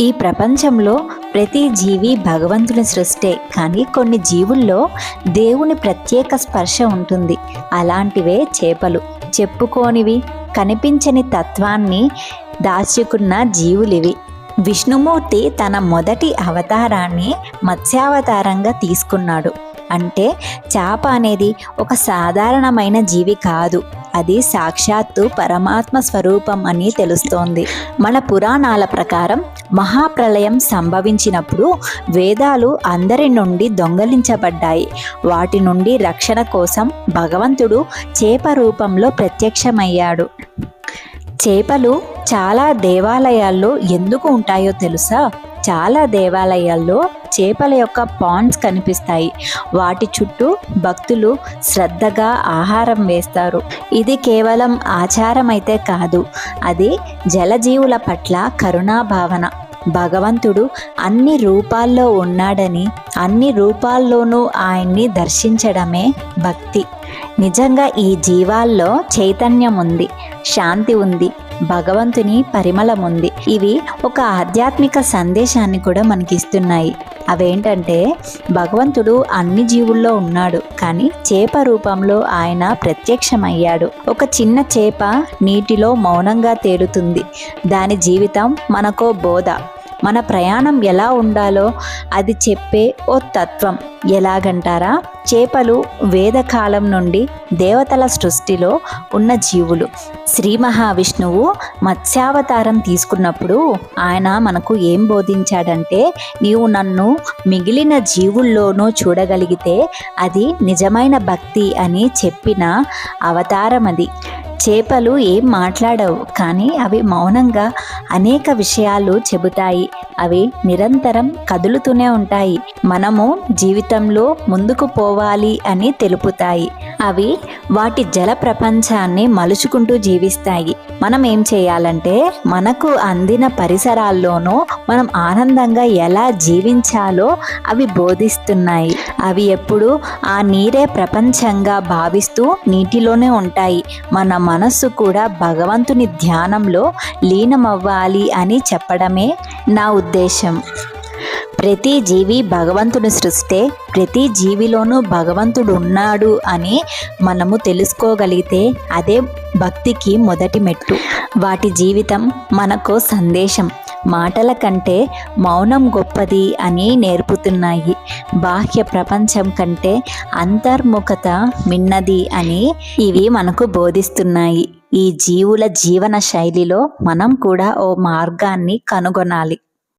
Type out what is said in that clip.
ఈ ప్రపంచంలో ప్రతి జీవి భగవంతుని సృష్టే కానీ కొన్ని జీవుల్లో దేవుని ప్రత్యేక స్పర్శ ఉంటుంది. అలాంటివే చేపలు. చెప్పుకోనివి కనిపించని తత్వాన్ని దాచుకున్న జీవులివి. విష్ణుమూర్తి తన మొదటి అవతారాన్ని మత్స్యావతారంగా తీసుకున్నాడు. అంటే చేప అనేది ఒక సాధారణమైన జీవి కాదు. అది సాక్షాత్తు పరమాత్మ స్వరూపం అని తెలుస్తోంది. మన పురాణాల ప్రకారం మహాప్రలయం సంభవించినప్పుడు వేదాలు అందరి నుండి దొంగలించబడ్డాయి. వాటి నుండి రక్షణ కోసం భగవంతుడు చేప రూపంలో ప్రత్యక్షమయ్యాడు. చేపలు చాలా దేవాలయాల్లో ఎందుకు ఉంటాయో తెలుసా? చాలా దేవాలయాల్లో చేపల యొక్క పాండ్స్ కనిపిస్తాయి. వాటి చుట్టూ భక్తులు శ్రద్ధగా ఆహారం వేస్తారు. ఇది కేవలం ఆచారం అయితే కాదు. అది జలజీవుల పట్ల కరుణాభావన భగవంతుడు అన్ని రూపాల్లో ఉన్నాడని అన్ని రూపాల్లోనూ ఆయన్ని దర్శించడమే భక్తి. నిజంగా ఈ జీవాల్లో చైతన్యం ఉంది శాంతి ఉంది. భగవంతుని పరిమళం ఉంది ఇవి ఒక ఆధ్యాత్మిక సందేశాన్ని కూడా మనకి ఇస్తున్నాయి అవేంటంటే భగవంతుడు అన్ని జీవుల్లో ఉన్నాడు కానీ చేప రూపంలో ఆయన ప్రత్యక్షమయ్యాడు. ఒక చిన్న చేప నీటిలో మౌనంగా తేలుతుంది. దాని జీవితం మనకో బోధ. మన ప్రయాణం ఎలా ఉండాలో అది చెప్పే ఓ తత్వం. ఎలాగంటారా? చేపలు వేదకాలం నుండి దేవతల సృష్టిలో ఉన్న జీవులు. శ్రీ మహావిష్ణువు మత్స్యావతారం తీసుకున్నప్పుడు ఆయన మనకు ఏం బోధించాడంటే నీవు నన్ను మిగిలిన జీవుల్లోనూ చూడగలిగితే అది నిజమైన భక్తి అని చెప్పిన అవతారం అది చేపలు ఏం మాట్లాడవు కానీ అవి మౌనంగా అనేక విషయాలు చెబుతాయి. అవి నిరంతరం కదులుతూనే ఉంటాయి. మనము జీవితంలో ముందుకు పోవాలి అని తెలుపుతాయి. అవి వాటి జల ప్రపంచాన్ని మలుచుకుంటూ జీవిస్తాయి. మనం ఏం చేయాలంటే మనకు అందిన పరిసరాల్లోనూ మనం ఆనందంగా ఎలా జీవించాలో అవి బోధిస్తున్నాయి. అవి ఎప్పుడు ఆ నీరే ప్రపంచంగా భావిస్తూ నీటిలోనే ఉంటాయి. మన మనస్సు కూడా భగవంతుని ధ్యానంలో లీనమవ్వాలి అని చెప్పడమే నా ఉద్దేశం. ప్రతి జీవి భగవంతుని సృష్టే ప్రతి జీవిలోనూ భగవంతుడు ఉన్నాడు అని మనము తెలుసుకోగలిగితే అదే భక్తికి మొదటి మెట్టు. వాటి జీవితం మనకు సందేశం. మాటల కంటే మౌనం గొప్పది అని నేర్పుతున్నాయి. బాహ్య ప్రపంచం కంటే అంతర్ముఖత మిన్నది అని ఇవి మనకు బోధిస్తున్నాయి. ఈ జీవుల జీవన శైలిలో మనం కూడా ఓ మార్గాన్ని కనుగొనాలి.